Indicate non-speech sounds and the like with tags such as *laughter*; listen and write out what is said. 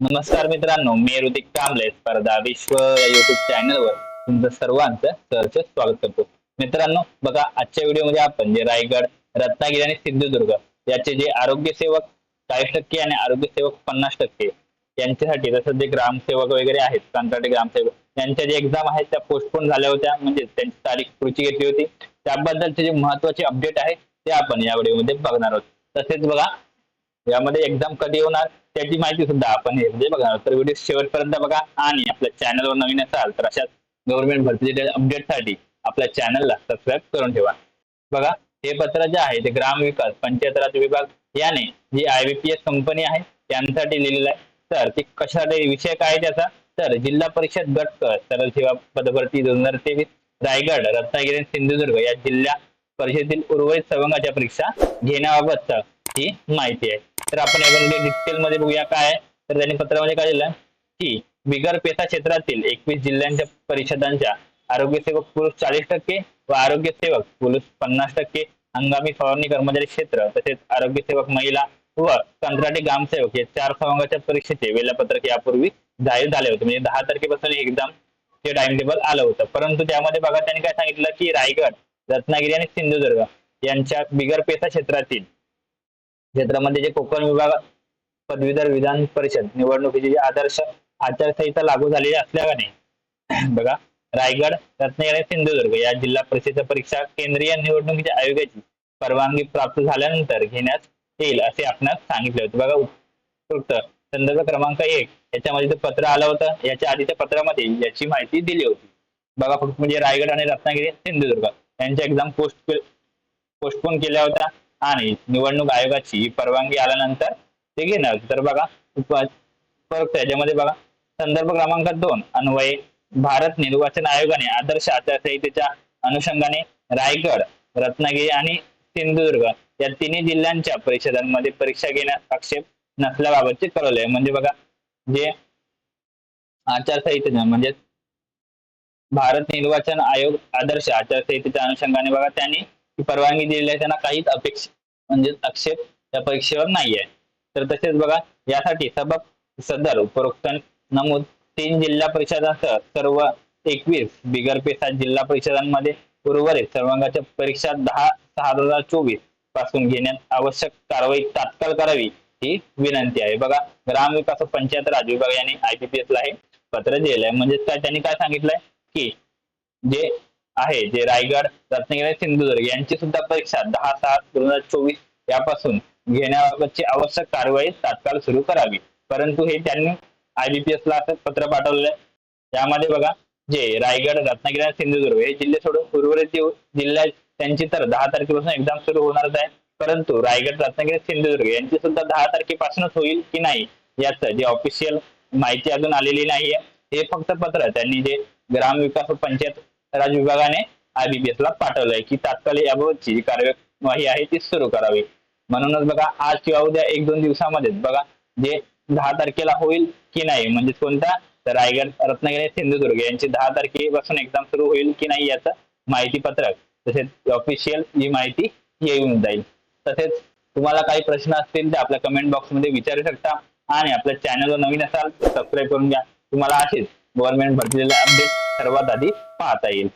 नमस्कार मित्रांनो मी ऋतिक कांबळे स्पर्धा विश्व या युट्यूब चॅनलवर तुमचं सर्वांचं सहर्ष स्वागत करतो. मित्रांनो बघा आजच्या व्हिडिओमध्ये आपण जे रायगड रत्नागिरी आणि सिंधुदुर्ग याचे जे आरोग्य सेवक चाळीस टक्के आणि आरोग्य सेवक पन्नास टक्के यांच्यासाठी तसंच जे ग्रामसेवक वगैरे आहेत कंत्राटी ग्रामसेवक यांच्या जे एक्झाम आहेत त्या पोस्टपोन झाल्या होत्या म्हणजे त्यांची तारीख पुढची घेतली होती. त्याबद्दलचे जे महत्त्वाचे अपडेट आहे ते आपण या व्हिडिओमध्ये बघणार आहोत. तसेच बघा यामध्ये एक्झाम कधी होणार त्याची माहिती सुद्धा आपण हे म्हणजे बघणार तर व्हिडिओ शेवटपर्यंत बघा आणि आपल्या चॅनलवर नवीन असाल तर अशाच गव्हर्नमेंट भरतीच्या अपडेटसाठी आपल्या चॅनलला सबस्क्राईब करून ठेवा. बघा हे पत्र जे आहे ते ग्राम विकास पंचायत राज विभाग याने जी एस कंपनी आहे त्यांसाठी लिहिलेलं आहे. तर ते कशासाठी विषय काय त्याचा? तर जिल्हा परिषद गट क सरळ सेवा पदभरती दोन हजार तेवीस रायगड रत्नागिरी सिंधुदुर्ग या जिल्हा परिषदेतील उर्वरित सवंगाच्या परीक्षा घेण्याबाबतचा ही माहिती आहे. तर आपण यामध्ये डिटेल मध्ये बघूया काय तर त्यांनी पत्रामध्ये काय दिलं की बिगर पेसा क्षेत्रातील एकवीस जिल्ह्यांच्या परिषदांच्या आरोग्य सेवक पुरुष चाळीस टक्के व आरोग्य सेवक पुरुष पन्नास टक्के हंगामी फवारणी कर्मचारी क्षेत्र तसेच आरोग्य सेवक महिला व कंत्राटी ग्रामसेवक या चार सवंगाच्या परीक्षेचे वेळापत्रक यापूर्वी जाहीर झाले होते. म्हणजे दहा तारखेपासून एक्झाम चे टाइम टेबल आलं होतं. परंतु त्यामध्ये बघा त्यांनी काय सांगितलं की रायगड रत्नागिरी आणि सिंधुदुर्ग यांच्या बिगर पेसा क्षेत्रातील क्षेत्रामध्ये जे कोकण विभाग पदवीधर विधान परिषद निवडणुकीची जी आदर्श आचारसंहिता लागू झालेली असल्याने *clears throat* बघा रायगड रत्नागिरी सिंधुदुर्ग या जिल्हा परिषद परीक्षा केंद्रीय निवडणुकीच्या आयोगाची परवानगी प्राप्त झाल्यानंतर घेण्यात येईल असे आपणास सांगितले होते. बघा उत्कृष्ट संदर्भ क्रमांक एक याच्यामध्ये ते पत्र आलं होतं. याच्या आधीच्या पत्रामध्ये याची माहिती दिली होती. बघा फक्त म्हणजे रायगड आणि रत्नागिरी सिंधुदुर्ग यांच्या एक्झाम पोस्ट पोस्टपोन केल्या होत्या. आणि निवडणूक आयोगाची परवानगी आल्यानंतर ते घेणार तर बघा उप- त्याच्यामध्ये बघा संदर्भ क्रमांक दोन अन्वये भारत निर्वाचन आयोगाने आदर्श आचारसंहितेच्या अनुषंगाने रायगड रत्नागिरी आणि सिंधुदुर्ग या तिन्ही जिल्ह्यांच्या परिषदांमध्ये परीक्षा घेण्यास आक्षेप नसल्याबाबतचे कळवले आहे. म्हणजे बघा जे आचारसंहितेच्या म्हणजे भारत निर्वाचन आयोग आदर्श आचारसंहितेच्या अनुषंगाने बघा त्यांनी परवानगी दिलेली त्यांना काहीच अपेक्षा म्हणजे आक्षेप त्या परीक्षेवर नाही आहे तर तसेच बघा यासाठी सबक सदर उपरोक्त नमूद तीन जिल्हा परिषदांसह सर्व एकवीस बिगर पेसा जिल्हा परिषदांमध्ये उर्वरित सर्वांगाच्या परीक्षा दहा सहा दोन हजार चोवीसपासून घेण्यात आवश्यक कारवाई तात्काळ करावी ही विनंती आहे. बघा ग्रामविकास पंचायत राज विभाग यांनी आयपीपीएस ला हे पत्र दिलेलं आहे. म्हणजे काय त्यांनी काय सांगितलंय? की जे आहे जे रायगड रत्नागिरी सिंधुदुर्ग यांची सुद्धा परीक्षा दहा सहा दोन हजार चोवीस यापासून घेण्याबाबतची आवश्यक कारवाई तात्काळ सुरू करावी. परंतु हे त्यांनी आयबीपीएस ला असं पत्र पाठवलेलं आहे. त्यामध्ये बघा जे रायगड रत्नागिरी आणि सिंधुदुर्ग हे जिल्हे सोडून उर्वरित जिल्ह्यात त्यांची तर दहा तारखेपासून एक्झाम सुरू होणारच आहे. परंतु रायगड रत्नागिरी सिंधुदुर्ग यांची सुद्धा दहा तारखेपासूनच होईल की नाही याचं जे ऑफिशियल माहिती अजून आलेली नाहीये. हे फक्त पत्र त्यांनी जे ग्रामविकास व पंचायत राज विभागाने आयबीपीएस ला पाठवलंय की तात्काळ याबाबतची जी कार्यवाही आहे ती सुरू करावी. म्हणूनच बघा आज किंवा उद्या एक दोन दिवसामध्येच बघा जे दहा तारखेला होईल की नाही म्हणजे कोणता? तर रायगड रत्नागिरी सिंधुदुर्ग यांची दहा तारखेपासून एक्झाम सुरू होईल की नाही याचं माहिती पत्रक तसेच ऑफिशियल ही माहिती येऊन जाईल. तसेच तुम्हाला काही प्रश्न असतील तर आपल्या कमेंट बॉक्समध्ये विचारू शकता आणि आपल्या चॅनलवर नवीन असाल तर सबस्क्राईब करून घ्या. तुम्हाला असेच गव्हर्नमेंट भरतीला अपडेट सर्वात आधी पाहता येईल.